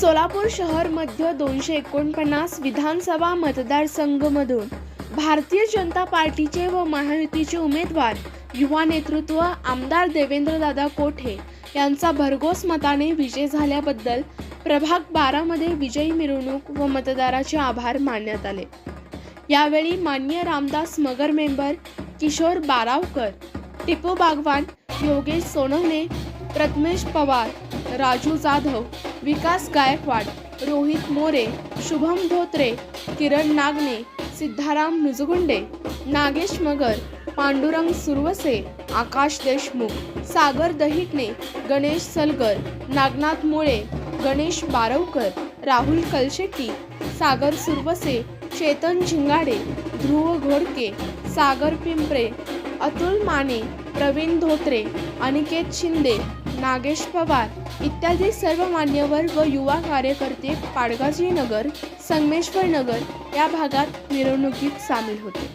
सोलापूर शहर मध्य दोनशे एकोणपन्नास विधानसभा मतदारसंघमधून भारतीय जनता पार्टीचे व महायुतीचे उमेदवार युवा नेतृत्व आमदार देवेंद्रदादा कोठे यांचा भरघोस मताने विजय झाल्याबद्दल प्रभाग बारामध्ये विजयी मिरवणूक व मतदाराचे आभार मानण्यात आले. यावेळी मान्य रामदास मगर मेंबर किशोर बारावकर टिपू बागवान योगेश सोनवणे प्रथमेश पवार राजू जाधव विकास गायकवाड रोहित मोरे शुभम धोत्रे किरण नागने सिद्धाराम नुजगुंडे नागेश मगर पांडुरंग सुरवसे आकाश देशमुख सागर दहिटणे गणेश सलगर नागनाथ मुळे गणेश बारवकर राहुल कलशेट्टी सागर सुरवसे चेतन झिंगाडे ध्रुव घोडके सागर पिंपरे अतुल माने प्रवीण धोत्रे अनिकेत शिंदे नागेश पवार इत्यादी सर्व मान्यवर व युवा कार्यकर्ते पाडगाजी नगर संगमेश्वर नगर या भागात मिरवणुकीत सामील होते.